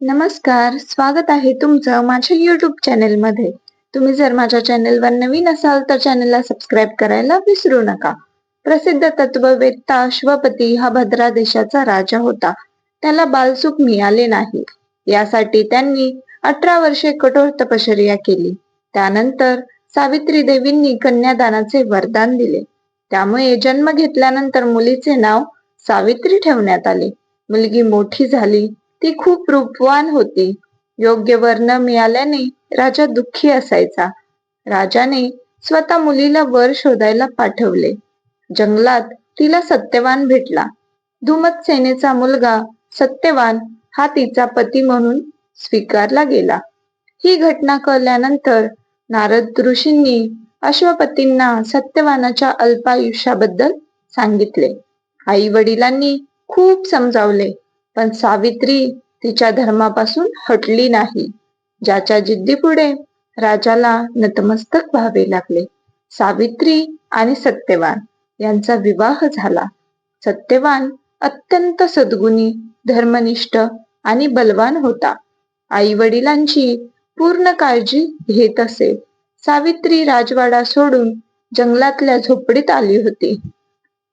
नमस्कार स्वागत आहे तुमचं माझ्या युट्यूब चॅनेलमध्ये तुम्ही जर माझ्या चॅनेलवर नवीन असाल तर चॅनेलला सबस्क्राईब करायला विसरू नका. प्रसिद्ध तत्ववेत्ता अश्वपती हा भद्रा देशाचा राजा होता. त्याला बालसुख मिळाले नाही. यासाठी त्यांनी अठरा वर्षे कठोर तपश्चर्या केली. त्यानंतर सावित्री देवींनी कन्यादानाचे वरदान दिले. त्यामुळे जन्म घेतल्यानंतर मुलीचे नाव सावित्री ठेवण्यात आले. मुलगी मोठी झाली ती खूप रूपवान होती. योग्य वर्ण मिळाल्याने राजा दुःखी असायचा. राजाने स्वतः मुलीला वर शोधायला पाठवले. जंगलात तिला सत्यवान भेटला. धुमत सेनेचा मुलगा सत्यवान हा तिचा पती म्हणून स्वीकारला गेला. ही घटना कळल्यानंतर नारद ऋषींनी अश्वपतींना सत्यवानाच्या अल्पायुष्याबद्दल सांगितले. आई वडिलांनी खूप समजावले. पण सावित्री तिच्या धर्मापासून हटली नाही. ज्याच्या जिद्दीपुढे राजाला नतमस्तक व्हावे लागले. सावित्री आणि सत्यवान यांचा विवाह झाला. सत्यवान अत्यंत सद्गुणी धर्मनिष्ठ आणि बलवान होता. आई वडिलांची पूर्ण काळजी घेत असे सावित्री राजवाडा सोडून जंगलातल्या झोपडीत आली होती.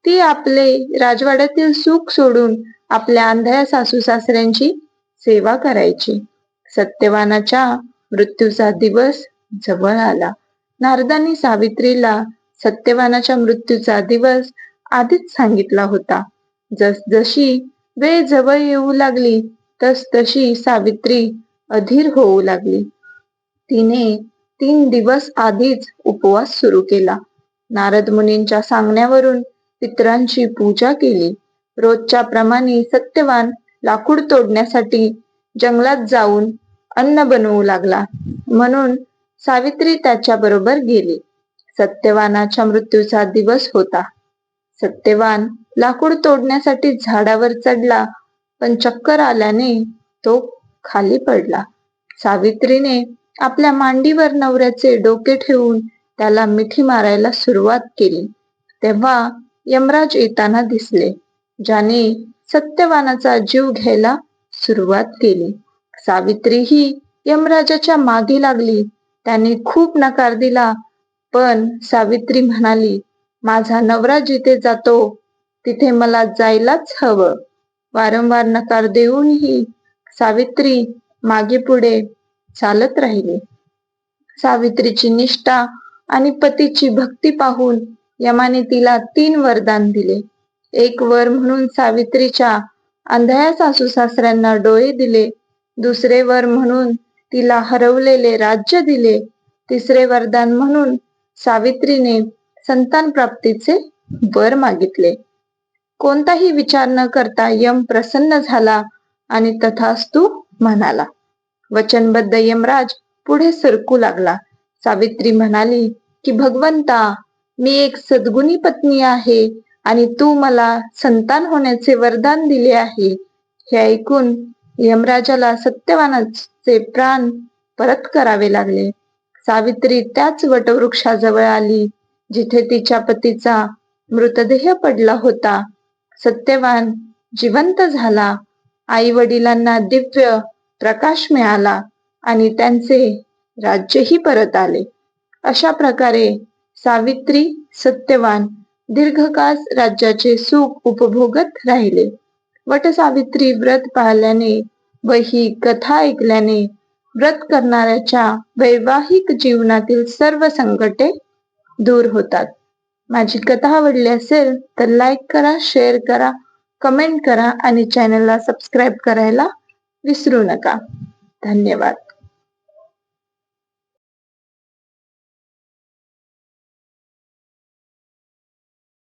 ती आपले राजवाड्यातील सुख सोडून आपल्या आंधळ्या सासू सासऱ्यांची सेवा करायची. सत्यवानाच्या मृत्यूचा दिवस जवळ आला. नारदांनी सावित्रीला सत्यवानाच्या मृत्यूचा दिवस आधीच सांगितला होता. जस जशी वेळ जवळ येऊ लागली तस तशी सावित्री अधीर होऊ लागली. तिने तीन दिवस आधीच उपवास सुरू केला. नारद मुनींच्या सांगण्यावरून पितरांची पूजा केली. रोजच्या प्रमाणे सत्यवान लाकूड तोडण्यासाठी जंगलात जाऊन अन्न बनवू लागला. म्हणून सावित्री त्याच्या बरोबर गेली. सत्यवानाच्या मृत्यूचा दिवस होता. सत्यवान लाकूड तोडण्यासाठी झाडावर चढला पण चक्कर आल्याने तो खाली पडला. सावित्रीने आपल्या मांडीवर नवऱ्याचे डोके ठेवून त्याला मिठी मारायला सुरुवात केली. तेव्हा यमराज येताना दिसले. ज्याने सत्यवानाचा जीव घ्यायला सुरुवात केली. सावित्री ही यमराजाच्या मागे लागली. त्याने खूप नकार दिला. पण सावित्री म्हणाली माझा नवरा जिथे जातो तिथे मला जायलाच हवं. वारंवार नकार देऊनही सावित्री मागे पुढे चालत राहिली. सावित्रीची निष्ठा आणि पतीची भक्ती पाहून यमाने तिला तीन वरदान दिले. एक वर म्हणून सावित्रीच्या अंधया सासू सासऱ्यांना डोळे दिले. दुसरे वर म्हणून तिला हरवलेले राज्य दिले. तिसरे वरदान म्हणून सावित्रीने संतान प्राप्तीचे वर मागितले. कोणताही विचार न करता यम प्रसन्न झाला आणि तथास्तु म्हणाला वचनबद्ध यमराज पुढे सरकू लागला. सावित्री म्हणाली की भगवंता मी एक सद्गुणी पत्नी आहे. आणि तू मला संतान होण्याचे वरदान दिले आहे. हे ऐकून यमराजाला सत्यवानाचे प्राण परत करावे लागले. सावित्री त्याच वटवृक्षाजवळ आली जिथे तिच्या पतीचा मृतदेह पडला होता. सत्यवान जिवंत झाला. आई वडिलांना दिव्य प्रकाश मिळाला आणि त्यांचे राज्यही परत आले. अशा प्रकारे सावित्री सत्यवान दीर्घकाळ राज्याचे सुख उपभोगत राहिले. वट सावित्री व्रत पाळल्याने व ही कथा ऐकल्याने व्रत करणाऱ्याच्या वैवाहिक जीवनातील सर्व संकटे दूर होतात. माझी कथा आवडली असेल तर लाईक करा शेअर करा कमेंट करा आणि चॅनलला सबस्क्राईब करायला विसरू नका. धन्यवाद.